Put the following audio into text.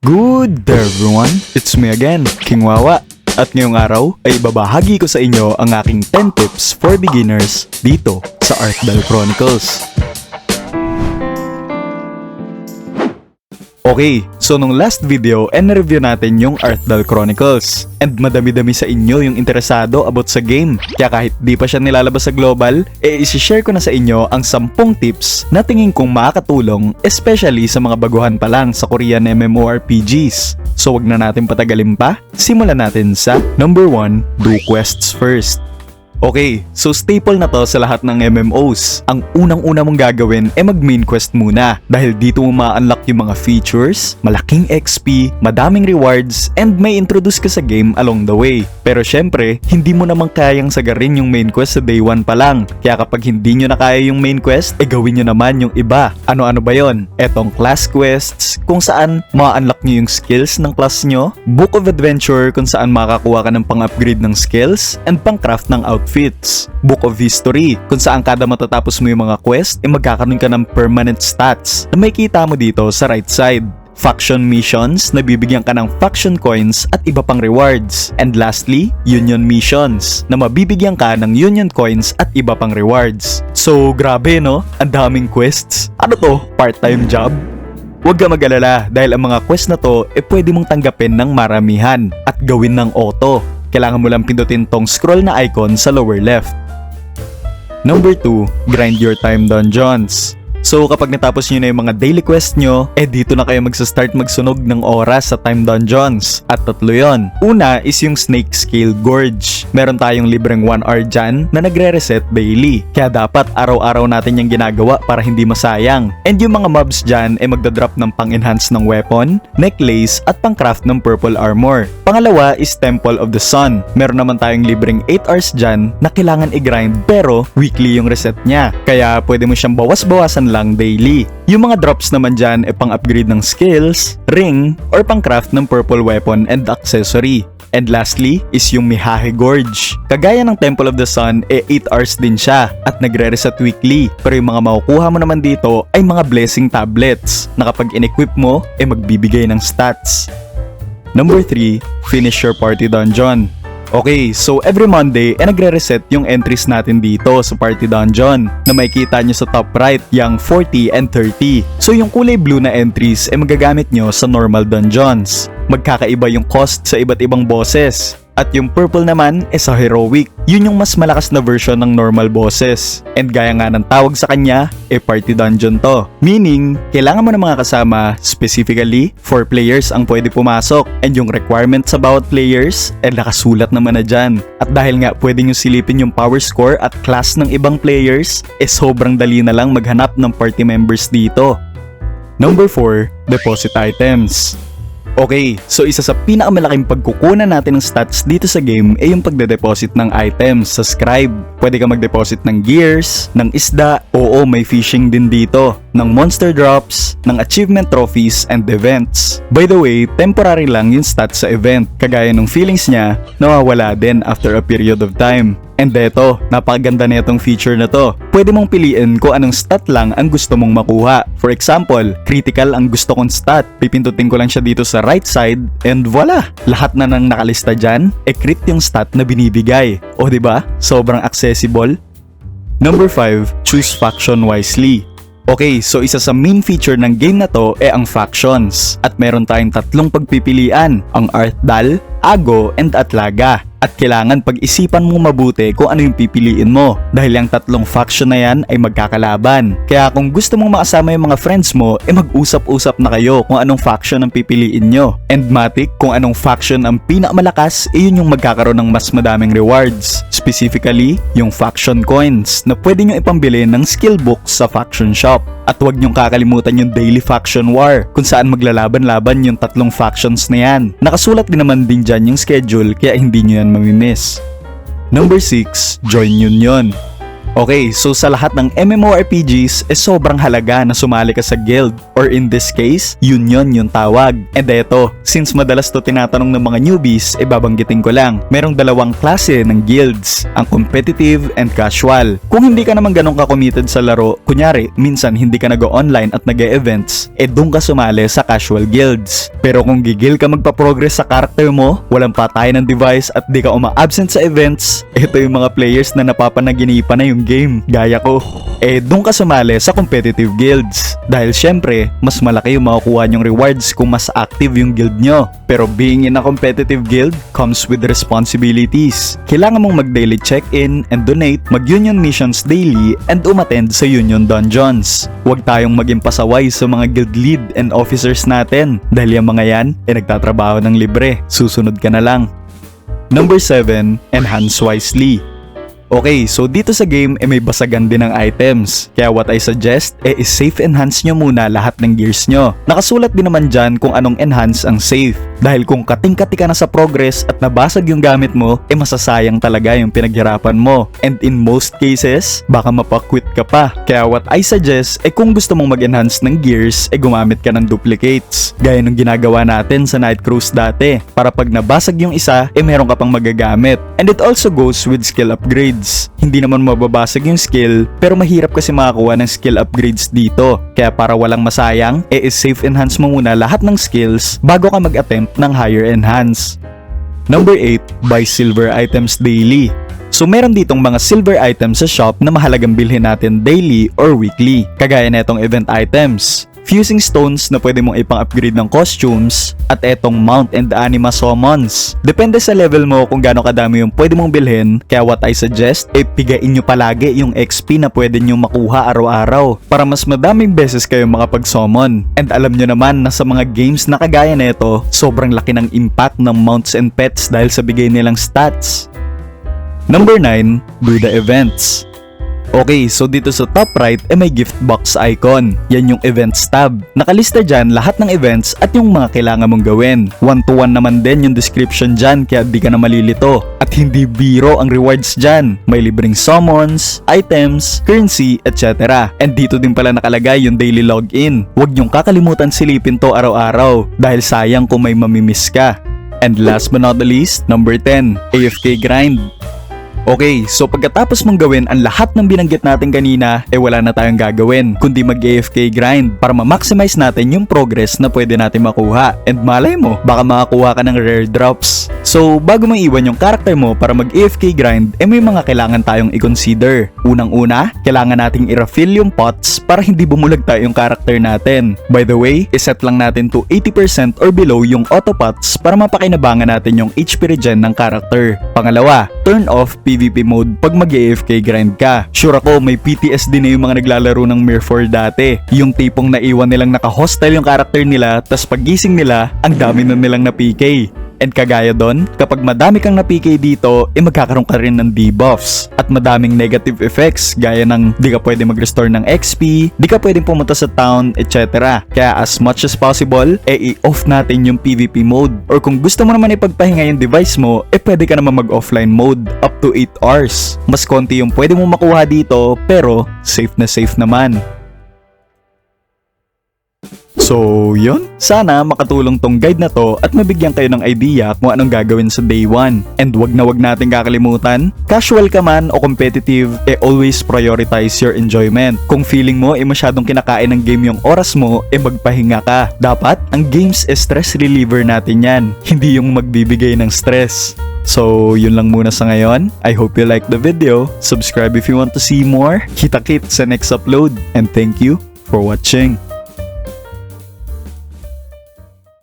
Good day everyone, it's me again, King Wawa. At ngayong araw ay babahagi ko sa inyo ang aking 10 tips for beginners dito sa Artdal Chronicles. Okay, so nung last video, en-review natin yung Artdal Chronicles. And madami-dami sa inyo yung interesado about sa game. Kaya kahit di pa siya nilalabas sa global, eh isi-share ko na sa inyo ang 10 tips na tingin kong makakatulong especially sa mga baguhan pa lang sa Korean MMORPGs. So wag na natin patagalin pa, simulan natin sa number 1, do quests first. Okay, so staple na to sa lahat ng MMOs. Ang unang-una mong gagawin ay mag-main quest muna dahil dito mo ma-unlock yung mga features, malaking XP, madaming rewards, and may introduce ka sa game along the way. Pero syempre, hindi mo naman kayang sagarin yung main quest sa day 1 pa lang. Kaya kapag hindi nyo na kaya yung main quest, eh gawin nyo naman yung iba. Ano-ano ba yon? Etong class quests, kung saan ma-unlock nyo yung skills ng class nyo, Book of Adventure kung saan makakuha ka ng pang-upgrade ng skills, and pang-craft ng outfits. Book of History, kung saan kada matatapos mo yung mga quest, eh magkakaroon ka ng permanent stats na may kita mo dito sa right side. Faction missions na bibigyan ka ng faction coins at iba pang rewards. And lastly, union missions na mabibigyan ka ng union coins at iba pang rewards. So grabe no, ang daming quests. Ano to, part-time job? Huwag ka mag-alala dahil ang mga quest na to e pwede mong tanggapin ng maramihan at gawin ng auto. Kailangan mo lang pindutin tong scroll na icon sa lower left. Number 2, grind your time dungeons. So kapag natapos nyo na yung mga daily quest nyo, eh dito na kayo magsa-start magsunog ng oras sa time dungeons. At tatlo yon. Una is yung Snake Scale Gorge. Meron tayong libreng 1 hour dyan na nagre-reset daily. Kaya dapat araw-araw natin yung ginagawa para hindi masayang. And yung mga mobs dyan ay magdadrop ng pang-enhance ng weapon, necklace, at pang-craft ng purple armor. Pangalawa is Temple of the Sun. Meron naman tayong libreng 8 hours dyan na kailangan i-grind pero weekly yung reset niya. Kaya pwede mo siyang bawas-bawasan lang daily. Yung mga drops naman dyan ay pang-upgrade ng skills, ring, or pang-craft ng purple weapon and accessory. And lastly is yung Mihahe Gorge. Kagaya ng Temple of the Sun, e 8 hours din siya at nagre-reset weekly. Pero yung mga makukuha mo naman dito ay mga blessing tablets na kapag in-equip mo, ay magbibigay ng stats. Number 3, finish your party dungeon. Okay, so every Monday, eh nagre-reset yung entries natin dito sa Party Dungeon na makikita nyo sa top right, yung 40 and 30. So yung kulay blue na entries, eh magagamit nyo sa normal dungeons. Magkakaiba yung cost sa iba't ibang bosses. At yung purple naman is sa heroic. Yun yung mas malakas na version ng normal bosses. And gaya nga ng tawag sa kanya, e party dungeon to. Meaning, kailangan mo ng mga kasama, specifically, 4 players ang pwede pumasok. And yung requirements sa bawat players, eh nakasulat naman na dyan. At dahil nga pwede nyo silipin yung power score at class ng ibang players, eh sobrang dali na lang maghanap ng party members dito. Number 4, deposit items. Okay, so isa sa pinakamalaking pagkukunan natin ng stats dito sa game ay yung pagde-deposit ng items sa scribe. Pwede ka mag-deposit ng gears, ng isda, oo may fishing din dito, ng monster drops, ng achievement trophies and events. By the way, temporary lang yung stats sa event, kagaya ng feelings niya, nawawala din after a period of time. And eto, napakaganda na itong feature na to. Pwede mong piliin kung anong stat lang ang gusto mong makuha. For example, critical ang gusto kong stat. Pipindutin ko lang siya dito sa right side and voila! Lahat na nang nakalista dyan, e crit yung stat na binibigay. O ba? Diba? Sobrang accessible. Number 5, choose faction wisely. Okay, so isa sa main feature ng game na to ay ang factions. At meron tayong tatlong pagpipilian, ang Arthdal, Ago, and Atlaga. At kailangan pag-isipan mo mabuti kung ano yung pipiliin mo dahil yung tatlong faction na yan ay magkakalaban. Kaya kung gusto mong makasama yung mga friends mo, eh mag-usap-usap na kayo kung anong faction ang pipiliin nyo. And matik, kung anong faction ang pinakamalakas, eh yun yung magkakaroon ng mas madaming rewards. Specifically, yung faction coins na pwede nyo ipambili ng skill books sa faction shop. At huwag niyong kakalimutan yung Daily Faction War kung saan maglalaban-laban yung tatlong factions na yan. Nakasulat din naman din dyan yung schedule kaya hindi niyo yan mamimiss. Number 6, Join Union. Okay, so sa lahat ng MMORPGs, eh sobrang halaga na sumali ka sa guild or in this case, union yung tawag. And eto, since madalas to tinatanong ng mga newbies, eh babanggitin ko lang. Merong dalawang klase ng guilds, ang competitive and casual. Kung hindi ka naman ganun ka-committed sa laro, kunyari, minsan hindi ka nag-online at nag events eh doon ka sumali sa casual guilds. Pero kung gigil ka magpa-progress sa character mo, walang patay ng device at di ka uma-absent sa events, ito yung mga players na napapanaginipan na yung game, gaya ko. Eh, doon ka sumali sa competitive guilds. Dahil syempre, mas malaki yung makukuha nyong rewards kung mas active yung guild nyo. Pero being in a competitive guild comes with responsibilities. Kailangan mong mag-daily check-in and donate, mag-union missions daily, and umattend sa union dungeons. Huwag tayong maging pasaway sa mga guild lead and officers natin. Dahil yung mga yan, eh nagtatrabaho ng libre. Susunod ka na lang. Number 7, enhance wisely. Okay, so dito sa game eh may basagan din ng items. Kaya what I suggest eh is safe enhance nyo muna lahat ng gears nyo. Nakasulat din naman dyan kung anong enhance ang safe. Dahil kung kating-kati ka na sa progress at nabasag yung gamit mo, eh masasayang talaga yung pinaghirapan mo. And in most cases, baka mapakwit ka pa. Kaya what I suggest eh kung gusto mong mag-enhance ng gears, eh gumamit ka ng duplicates. Gaya nung ginagawa natin sa Night Cruise dati. Para pag nabasag yung isa, eh meron ka pang magagamit. And it also goes with skill upgrades. Hindi naman mababasag yung skill, pero mahirap kasi makakuha ng skill upgrades dito. Kaya para walang masayang, eh is safe enhance mo muna lahat ng skills bago ka mag-attempt ng higher enhance. Number 8, buy silver items daily. So meron ditong mga silver items sa shop na mahalagang bilhin natin daily or weekly. Kagaya na itong event items fusing stones na pwede mong ipang-upgrade ng costumes, at etong mount and anima summons. Depende sa level mo kung gaano kadami yung pwede mong bilhin, kaya what I suggest, e pigain nyo palagi yung XP na pwede nyo makuha araw-araw para mas madaming beses kayo makapag-summon. And alam nyo naman na sa mga games na kagaya nito, sobrang laki ng impact ng mounts and pets dahil sa bigay nilang stats. Number 9, do the events. Okay, so dito sa top right ay may gift box icon. Yan yung events tab. Nakalista dyan lahat ng events at yung mga kailangan mong gawin. One to one naman din yung description dyan kaya di ka na malilito. At hindi biro ang rewards dyan. May libreng summons, items, currency, etc. And dito din pala nakalagay yung daily login. Huwag niyong kakalimutan silipin to araw-araw dahil sayang kung may mamimiss ka. And last but not the least, number 10, AFK grind. Okay, so pagkatapos mong gawin ang lahat ng binanggit natin kanina, eh wala na tayong gagawin, kundi mag-AFK grind para ma-maximize natin yung progress na pwede natin makuha. And malay mo, baka makakuha ka ng rare drops. So, bago mo iwan yung character mo para mag-AFK grind, eh may mga kailangan tayong i-consider. Unang-una, kailangan nating i-refill yung pots para hindi bumulag tayo yung character natin. By the way, iset lang natin to 80% or below yung auto pots para mapakinabangan natin yung HP regen ng character. Pangalawa, turn off PvP mode pag mag-AFK grind ka. Sure ako may PTSD na yung mga naglalaro ng Mir 4 dati. Yung tipong naiwan nilang naka-hostile yung character nila tas pagising nila, ang dami na nilang na PK. And kagaya doon, kapag madami kang na-PK dito, eh magkakaroon ka rin ng debuffs at madaming negative effects gaya ng di ka pwede mag-restore ng XP, di ka pwedeng pumunta sa town, etc. Kaya as much as possible, eh i-off natin yung PvP mode. Or kung gusto mo naman ipagpahinga yung device mo, eh pwede ka naman mag-offline mode up to 8 hours. Mas konti yung pwede mo makuha dito, pero safe na safe naman. So, yun. Sana makatulong tong guide na to at mabigyan kayo ng idea kung anong gagawin sa day 1. And wag na wag natin kakalimutan, casual ka man o competitive, eh always prioritize your enjoyment. Kung feeling mo eh masyadong kinakain ng game yung oras mo, eh magpahinga ka. Dapat, ang games is stress reliever natin yan, hindi yung magbibigay ng stress. So, yun lang muna sa ngayon. I hope you like the video. Subscribe if you want to see more. Kita-kit sa next upload. And thank you for watching.